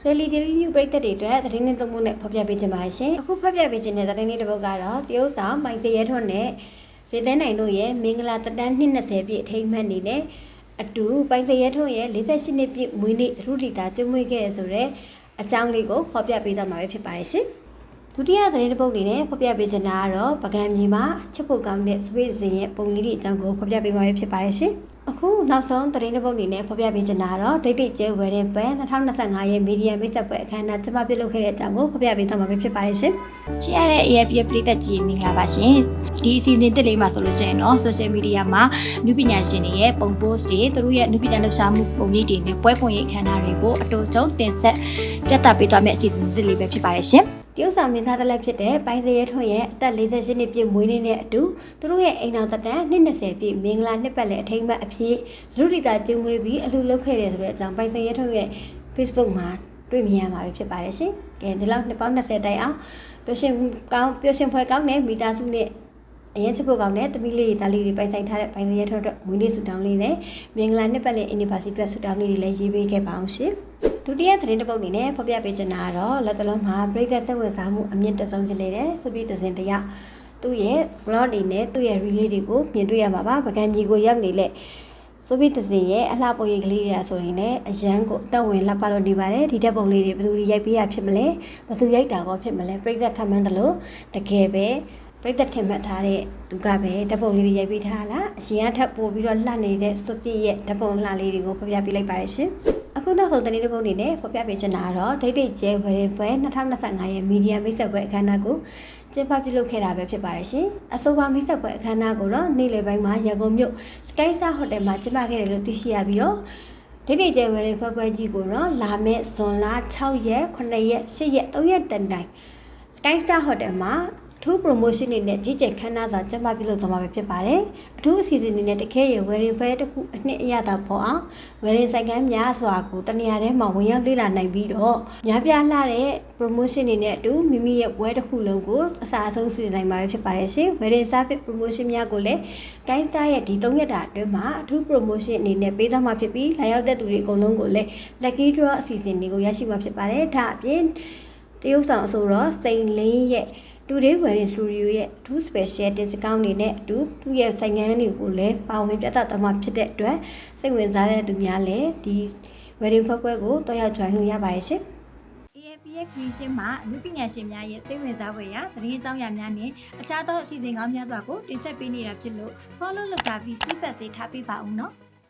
ဆွေလီဒီရီညူပရိသတ်တွေအတွက်သတင်းနဲ့သုံးဖို့နဲ့ဖော်ပြပေးခြင်းပါရှင်အခုဖော်ပြပေးခြင်းတဲ့သတင်းလေးတစ်ပုဒ်ကတော့တရုတ်ဆောင်မိုင်တရဲထွန်းနဲ့ဇေတန်းနိုင်တို့ရဲ့မင်္ဂလာတတန်း220ပြည့်အထိမ်းအမှတ်နေနဲ့အတူပိုင်တရဲထွန်းရဲ့48နှစ်ပြည့်မွေးနေ့သရုတိတာကျွမ်းမွေးခဲ့ရဆိုတဲ့အကြောင်းလေးကိုဖော်ပြပေးသွားမှာပဲဖြစ်ပါတယ်ရှင်ဒုတိယသတင်းတစ်ပုဒ်လေးနဲ့ဖော်ပြပေးချင်တာကတော့ပကံမြေမှာချက်ဖို့ကောင်းတဲ့စဝိဇင်ရဲ့ပုံလေးတွေအကြောင်းကိုဖော်ပြပေးမှာပဲဖြစ်ပါတယ်ရှင် အခုနောက်ဆုံးသတင်းတစ်ပုဒ်လေးနဲ့ဖော်ပြပေးချင်တာကတော့ဒိတ်ဒိတ်ကျဲဝယ်တဲ့ပွဲ2025ရဲ့မီဒီယာမိတ်ဆက်ပွဲအခမ်းအနားကျင်းပပြုလုပ်ခဲ့တဲ့အကြောင်းကိုဖော်ပြပေးသွားမှာပဲဖြစ်ပါတယ်ရှင်ချစ်ရတဲ့ AFP ပြည်သက်ကြီးမင်္ဂလာပါရှင်ဒီအစီအစဉ်တစ်လေးမှာဆိုလို့ရှိရင်တော့ social media မှာနုပညာရှင်တွေရဲ့ပုံ post တွေသူတို့ရဲ့နုပညာလှူရှားမှုပုံရိပ်တွေနဲ့ပွဲပုံရိပ်အခမ်းအနားတွေကိုအတူတုံတင်ဆက်ပြသပေးသွားမယ့်အစီအစဉ်တစ်လေးပဲဖြစ်ပါတယ်ရှင် တရုတ်ဆောင်မင်းသားတစ်လက်ဖြစ်တဲ့ပိုင်စရဲထွန်းရဲ့အသက်48နှစ်ပြည့်မွေးနေ့နဲ့အတူသူတို့ရဲ့အိမ်တော်သက်တမ်း20ပြည့်မင်္ဂလာနှစ်ပတ်လည်အထိမ်းအမှတ်အဖြစ်သရုဒ္ဓိတာကျင်းဝေးပြီးအလှလုပ်ခဲ့တယ်ဆိုတဲ့အကြောင်းပိုင်စရဲထွန်းရဲ့ Facebook မှာတွေ့မြင်ရမှာပဲဖြစ်ပါတယ်ရှင်။ကဲဒီလောက်နှစ်ပေါင်း20တိုင်အောင်ပျော်ရွှင်ကောင်းပျော်ရွှင်ဖွယ်ကောင်းတဲ့မိသားစုနဲ့အရင်ချက်ဖို့ကောင်းတဲ့တမီးလေးဒါလေးတွေပိုင်ဆိုင်ထားတဲ့ပိုင်စရဲထွန်းအတွက်မွေးနေ့ဆုတောင်းလေးနဲ့မင်္ဂလာနှစ်ပတ်လည် anniversary အတွက်ဆုတောင်းလေးတွေလည်းရေးပေးခဲ့ပါအောင်ရှင်။ ဒုတိယသတင်းတစ်ပုဒ်အနေနဲ့ဖော်ပြပေးချင်တာကတော့လက်ကလုံးမှာပရိသတ်စိတ်ဝင်စားမှုအမြင့်တက်ဆုံးဖြစ်နေတဲ့ဆိုပြီးသတင်းတရားသူ့ရဲ့ blog တွေနဲ့သူ့ရဲ့ relay တွေကိုမြင်တွေ့ရမှာပါပကံမြေကိုရောက်နေလက်ဆိုပြီးတစင်ရဲ့အလှပုံရိပ်ကလေးတွေဆိုရင်လည်းအရန်ကိုအတက်ဝင်လက်ပါလို့နေပါတယ်ဒီတက်ပုံလေးတွေဘယ်သူရိုက်ပေးရဖြစ်မလဲဘယ်သူရိုက်တာကောဖြစ်မလဲပရိသတ်ခံမှန်းတယ်လို့တကယ်ပဲပရိသတ်ထင်မှတ်ထားတဲ့သူကပဲဓာတ်ပုံလေးတွေရိုက်ပေးထားလားအရှင်ကထပ်ပို့ပြီးတော့လှနေတဲ့စွပြည့်ရဲ့ဓာတ်ပုံလှလေးတွေကိုဖော်ပြပေးလိုက်ပါတယ်ရှင် အခုနောက်ဆုံးသတင်းတစ်ပုဒ်အနေနဲ့ဖော်ပြပေးချင်တာကတော့ဒိတ်ဒိတ်ကျဲဝယ်ရင်ပွဲ2025ရဲ့မီဒီယာမိတ်ဆက်ပွဲအခမ်းအနားကိုကျင်းပပြုလုပ်ခဲ့တာပဲဖြစ်ပါတယ်ရှင်အဆိုပါမိတ်ဆက်ပွဲအခမ်းအနားကိုတော့နေ့လယ်ပိုင်းမှာရန်ကုန်မြို့စကိုင်းစာဟိုတယ်မှာကျင်းပခဲ့တယ်လို့သိရှိရပြီးတော့ဒိတ်ဒိတ်ကျဲဝယ်ရင်ပွဲပွဲကြီးကိုတော့လာမယ့်ဇွန်လ6ရက်9ရက်10ရက်3ရက်တန်တိုင် Sky Star Hotel မှာ အထူး promotion တွေနဲ့ကြီးကျယ်ခမ်းနားစွာကျင်းပပြုလုပ်သွားမှာပဲဖြစ်ပါတယ်။အထူးအစီအစဉ်တွေနဲ့တခဲရ wedding fair တစ်ခုအနှစ်အရသာပေါ်အောင် wedding ဆိုင်ကမ်းများစွာကိုတနေရာထဲမှာဝင်ရောက်လေ့လာနိုင်ပြီးတော့များပြားလှတဲ့ promotion တွေနဲ့အတူမိမိရဲ့ပွဲတစ်ခုလုံးကိုအစားအဆုံးစီစဉ်နိုင်မှာပဲဖြစ်ပါတယ်ရှင်။ wedding service promotion များကိုလည်း Sky Star ရဲ့ဒီ၃ရက်တာအတွင်းမှာအထူး promotion အနေနဲ့ပေးသွားမှာဖြစ်ပြီးလာရောက်တဲ့သူတွေအကုန်လုံးကိုလည်း lucky draw အစီအစဉ်တွေကိုရရှိမှာဖြစ်ပါတယ်။ဒါအပြင်တရုတ်ဆောင်အဆိုတော့စိန်လင်းရဲ့ Today Wedding Studio ရဲ့ Two Special တင်စကောင်းနေနဲ့အတူသူ့ရဲ့ဆိုင်ငန်းတွေကိုလည်းပါဝင်ပြသသွားမှာဖြစ်တဲ့အတွက်စိတ်ဝင်စားတဲ့သူများလည်းဒီ wedding ဖွဲ့ပွဲကိုတွားရောက် join လို့ရပါတယ်ရှင် AFP ရဲ့ creation မှာအမှုပညာရှင်များရဲ့စိတ်ဝင်စားဖွယ်ရာသတင်းအကြောင်းအရာများနဲ့အခြားသောအစီအစဉ်ကောင်းများစွာကိုတင်ဆက်ပေးနေတာဖြစ်လို့ follow လုပ်တာပြီး feedback တွေထားပေးပါဦးနော်